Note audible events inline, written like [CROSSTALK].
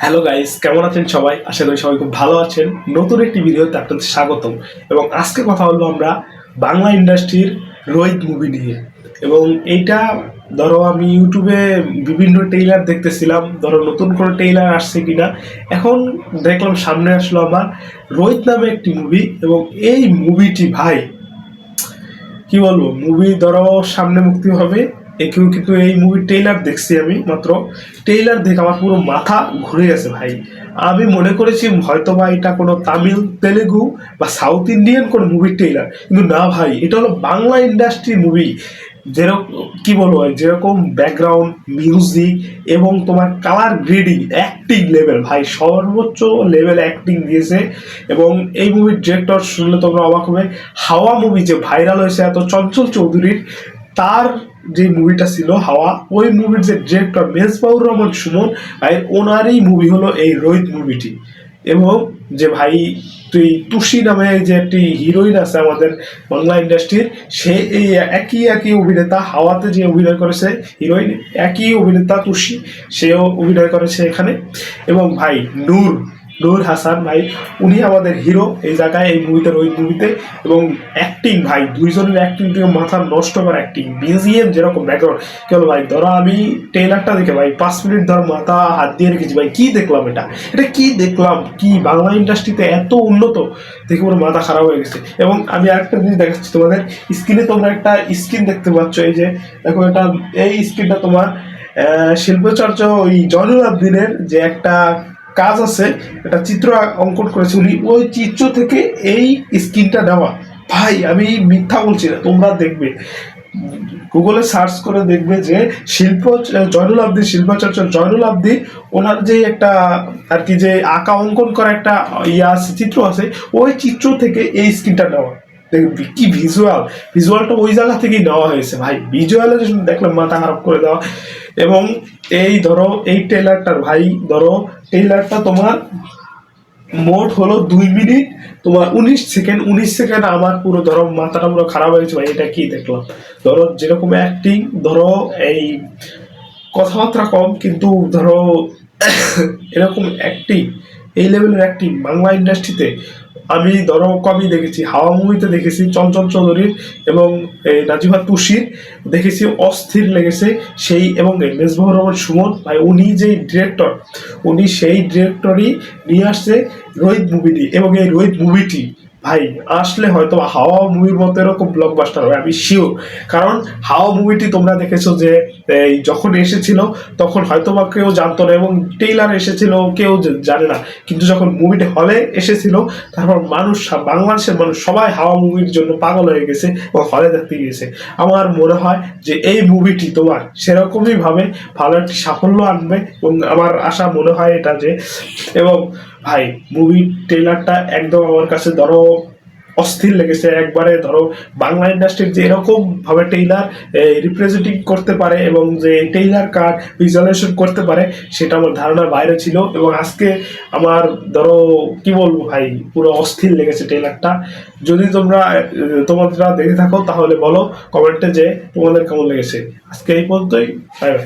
Hello guys কেমন আছেন সবাই? আশা করি সবাই খুব ভালো আছেন। নতুন একটি ভিডিওতে আপনাদের স্বাগতম। এবং আজকে কথা বলব আমরা বাংলা ইন্ডাস্ট্রির রোহিত মুভি নিয়ে। এবং এইটা, ধরো, আমি ইউটিউবে বিভিন্ন টেইলার দেখতেছিলাম। ধরো, নতুন কোনো টেইলার আসছে কিনা। এখন দেখলাম সামনে আসলো আমার রোহিত নামে একটি মুভি এবং এই মুভিটি ভাই, কি বলব মুভি ধরো সামনে মুক্তি হবে। একেও কিন্তু এই মুভির ট্রেলার দেখছি আমি মাত্র। ট্রেলার দেখে আমার পুরো মাথা ঘুরে গেছে ভাই। আমি মনে করেছি হয়তো বা এটা কোনো তামিল, তেলেগু বা সাউথ ইন্ডিয়ান কোনো মুভির ট্রেলার কিন্তু না ভাই, এটা হলো বাংলা ইন্ডাস্ট্রি মুভি যেরকম কি বলব যেরকম ব্যাকগ্রাউন্ড মিউজিক এবং তোমার কালার গ্রেডিং অ্যাক্টিং লেভেল ভাই, সর্বোচ্চ লেভেল অ্যাক্টিং দিয়েছে। এবং এই মুভির ডিরেক্টর শুনলে তোমরা অবাক হবে, হাওয়া মুভি যে ভাইরাল হয়েছে এত চঞ্চল চৌধুরীর তার যে মুভিটা ছিল, হাওয়া, ওই মুভির যে ডিরেক্টর মেজবাউর রহমান সুমন, ভাই, ওনারই মুভি হলো এই রোহিত মুভিটি এবং যে ভাই, তুই তুষি নামে যে একটি হিরোইন আছে আমাদের বাংলা ইন্ডাস্ট্রির সে এই একই একই অভিনেতা, হাওয়াতে যে অভিনয় করেছে হিরোইন একই অভিনেতা তুষি, সেও অভিনয় করেছে এখানে। এবং ভাই, নূর নূর হাসান ভাই উনি আমাদের হিরো এই জায়গায় এই মুভিতে ওই মুভিতে এবং অ্যাক্টিং ভাই দুইজনের অ্যাক্টিং থেকে মাথা নষ্ট করা অ্যাক্টিং বিজিএম যেরকম ব্যাকগ্রাউন্ড কেন ভাই ধরো আমি ট্রেলারটা দেখে ভাই পাঁচ মিনিট ধর মাথা হাত দিয়ে রেখেছি ভাই কী দেখলাম এটা? এটা কী দেখলাম? কি বাংলা ইন্ডাস্ট্রিতে এত উন্নত? দেখে পুরো মাথা খারাপ হয়ে গেছে। এবং আমি আরেকটা জিনিস দেখাচ্ছি তোমাদের স্ক্রিনে তোমরা একটা স্ক্রিন দেখতে পাচ্ছ এই যে দেখো এটা এই স্ক্রিনটা তোমার আহ, শিল্পচর্চা ওই জয়নুল আবদিনের যে একটা কাজ আছে, একটা চিত্র অঙ্কন করেছে উনি, ওই চিত্র থেকে এই স্কিনটা নেওয়া। ভাই, আমি মিথ্যা বলছি না, তোমরা দেখবে। গুগলে সার্চ করে দেখবে যে শিল্প, জয়নুল আবদি, শিল্পাচর্চা জয়নুল আবদি, ওনার যে একটা আর কি যে আঁকা, অঙ্কন করা একটা ইয়ে আছে, চিত্র আছে, ওই চিত্র থেকে এই স্কিনটা নেওয়া। কি ভিজুয়াল ভিজুয়ালটা ওই জায়গা থেকেই নেওয়া হয়েছে, ভাই। ভিজুয়ালে দেখলাম, মাথা খারাপ করে দেওয়া। এবং এই ধরো, এই টেলারটার ভাই, ধরো টেলারটা তোমার মোট হলো দুই মিনিট। তোমার উনিশ সেকেন্ড উনিশ সেকেন্ড আমার পুরো, ধরো, মাথাটা পুরো খারাপ হয়েছে ভাই, এটা কি দেখলাম? ধরো, যেরকম অ্যাক্টিং ধরো, এই কথাবার্তা কম, কিন্তু ধরো, [COUGHS] এরকম অ্যাক্টিং এই লেভেলের অ্যাক্টিং বাংলা ইন্ডাস্ট্রিতে আমি ধরো কমই দেখেছি, হাওয়া মুভিতে দেখেছি, চঞ্চল চৌধুরীর এবং এই নাজিমা তুষির দেখেছি, অস্থির লেগেছে সেই এবং মেজবাহুর রহমান সুমন, ভাই, উনি যে ডিরেক্টর উনি সেই ডিরেক্টরই নিয়ে আসছে রোহিত মুভিটি এবং এই রোহিত মুভিটি ভাই, আসলে হয়তো হাওয়া মুভির মতো এরকম ব্লকবাস্টার হবে, আমি শিওর কারণ হাওয়া মুভিটি তোমরা দেখেছ যে এই যখন এসেছিল, তখন হয়তো বা কেউ জানতো না এবং টেইলার এসেছিল, কেউ জানে না। কিন্তু যখন মুভিটি হলে এসেছিল, তারপর মানুষ বাংলাদেশের মানুষ সবাই হাওয়া মুভির জন্য পাগল হয়ে গেছে এবং হলে দেখতে গিয়েছে। আমার মনে হয় যে এই মুভিটি তোমার সেরকমই ভাবে ভালো একটি সাফল্য আনবে এবং আমার আশা মনে হয় এটা যে, এবং ভাই মুভি ট্রেলারটা একদম আমার কাছে ধরো অস্থির লেগেছে। একবারে ধরো বাংলা ইন্ডাস্ট্রির যে এরকম ভাবে টেইলার রিপ্রেজেন্টিং করতে পারে এবং যে টেইলার কার্ড ভিজুয়ালাইজেশন করতে পারে সেটা আমার ধারণার বাইরে ছিল এবং আজকে আমার ধরো কি বলব ভাই পুরো অস্থির লেগেছে টেইলারটা যদি তোমরা আহ, তোমাদের দেখে থাকো তাহলে বলো কমেন্টে যে তোমাদের কেমন লেগেছে। আজকে এই পর্যন্তই বাই বাই